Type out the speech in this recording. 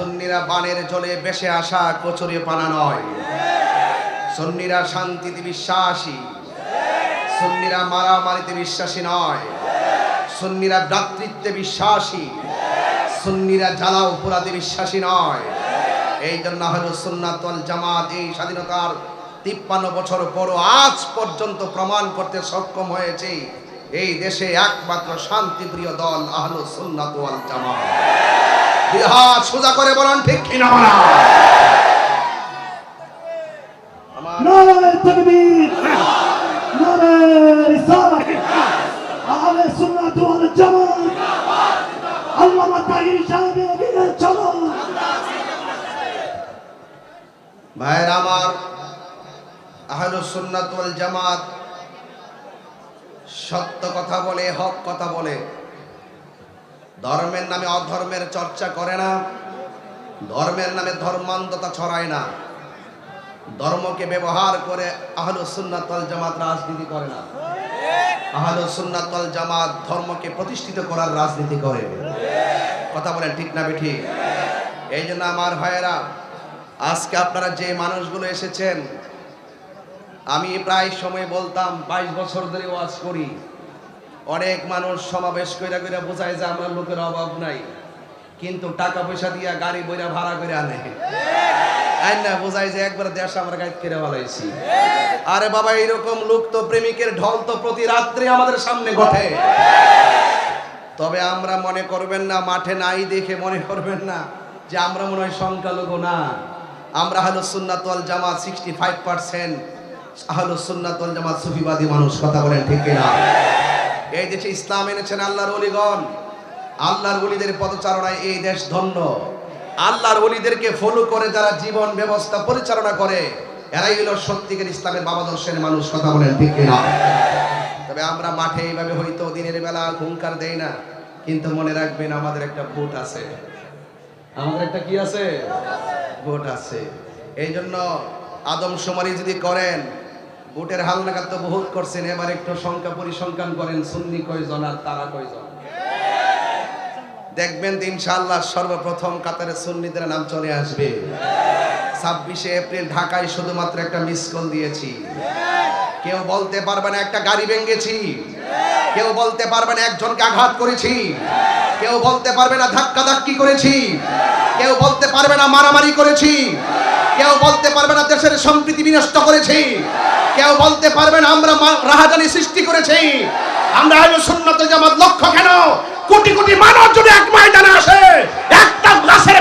সুন্নিরা বানের জলে বেসে আসা কচুরি পানা নয়। সুন্নিরা শান্তিতে বিশ্বাসী। সুন্নিরা মারামারিতে বিশ্বাসী নয়। সুন্নিরা ভ্রাতৃত্বে বিশ্বাসী। সুন্নিরা জ্বালা উপরাধে বিশ্বাসী নয়। এই জন্য হলো সুন্নাতল জামাত এই স্বাধীনতার তিপ্পান্ন বছর পরও আজ পর্যন্ত প্রমাণ করতে সক্ষম হয়েছে। এই দেশে একমাত্র শান্তিপ্রিয় দল আহলো সুন্নাত জামাত। দুই হাত সোজা করে বলুন ঠিক কিনা বলা? আমার নারায় তকবীর নারায় রিসালাত আহলে সুন্নাত ওয়াল জামাত আল্লামা তাহির সাহেবের অধীনে চলো। ভাইয়ের আমার আহলুস সুন্নাত ওয়াল জামাত সত্য কথা বলে হক কথা বলে। ধর্মের নামে অধর্মের চর্চা করে না। ধর্মের নামে ধর্মান্ধতা ছড়ায় না। ধর্মকে ব্যবহার করে আহলুস সুন্নাত ওয়াল জামাত রাজনীতি করে না। আহলুস সুন্নাত জামাত ধর্মকে প্রতিষ্ঠিত করার রাজনীতি করে। কথা বলেন ঠিক না বেঠিক? এই জন্য আমার ভাইয়েরা, আজকে আপনারা যে মানুষগুলো এসেছেন, আমি প্রায় সময় বলতাম, বাইশ বছর ধরে ওয়াজ করি। অনেক মানুষ সমাবেশ কইরা কইরা বোঝায় যে আমার লোকের অভাব নাই। কিন্তু টাকা পয়সা দিয়া গাড়ি বইরা ভাড়া করে আনে। আইন বোঝায় যে একবার দেশ আমরা গাইড করে বলাইছি আরে বাবা, এইরকম লোক তো প্রেমিকের ঢল তো প্রতি রাত্রে আমাদের সামনে ঘটে। তবে আমরা মনে করবেন না, মাঠে নাই দেখে মনে করবেন না যে আমরা মনে হয় সংখ্যালঘু না। আমরা হলো সুন্নাতল জামাত সিক্সটি ফাইভ পার্সেন্ট হলো সুন্নাতল জামাত সুফিবাদী মানুষ, কথা বলেন ঠিক না এই দেশে ইসলাম এনেছেন আল্লাহর অলিগণ। আল্লাহর অলিদের পদচারণায় এই দেশ ধন্য। আল্লাহর অলিদেরকে ফলো করে যারা জীবন ব্যবস্থা পরিচালনা করে, এরাই হলো সত্যিকার ইসলামের বাবাদর্শের মানুষ, কথা বলেন ঠিক না তবে আমরা মাঠে এইভাবে হয়তো দিনের বেলা হুঙ্কার দেই না, কিন্তু মনে রাখবেন আমাদের একটা ভোট আছে। আমাদের একটা কি আছে? ভোট আছে। এই জন্য আদম আদমশুমারি যদি করেন ভোটের হাল নাগাদ তো বহুত করছেন, এবার একটু সংখ্যা পরিসংখ্যান করেন, সুন্নি কয়জন আর তারা কয়জন? দেখবেন তো ইনশাআল্লাহ সর্বপ্রথম কাতারে সুন্নিদের নাম চলে আসবে। ছাব্বিশে এপ্রিল ঢাকায় শুধুমাত্র একটা মিস কল দিয়েছি। কেউ বলতে পারবে না একটা গাড়ি ভেঙেছি। কেউ বলতে পারবে না একজনকে আঘাত করেছি। কেউ বলতে পারবে না ধাক্কা ধাক্কি করেছি। কেউ বলতে পারবে না মারামারি করেছি। কেউ বলতে পারবে না দেশের সম্প্রীতি বিনষ্ট করেছি। কেউ বলতে পারবে না আমরা রাহাজানি সৃষ্টি করেছি। আমরা হলো সুন্নত জামাত লক্ষ্য কেন? কোটি কোটি মানুষ যদি এক ময়দানে আসে, একটা গ্লাসের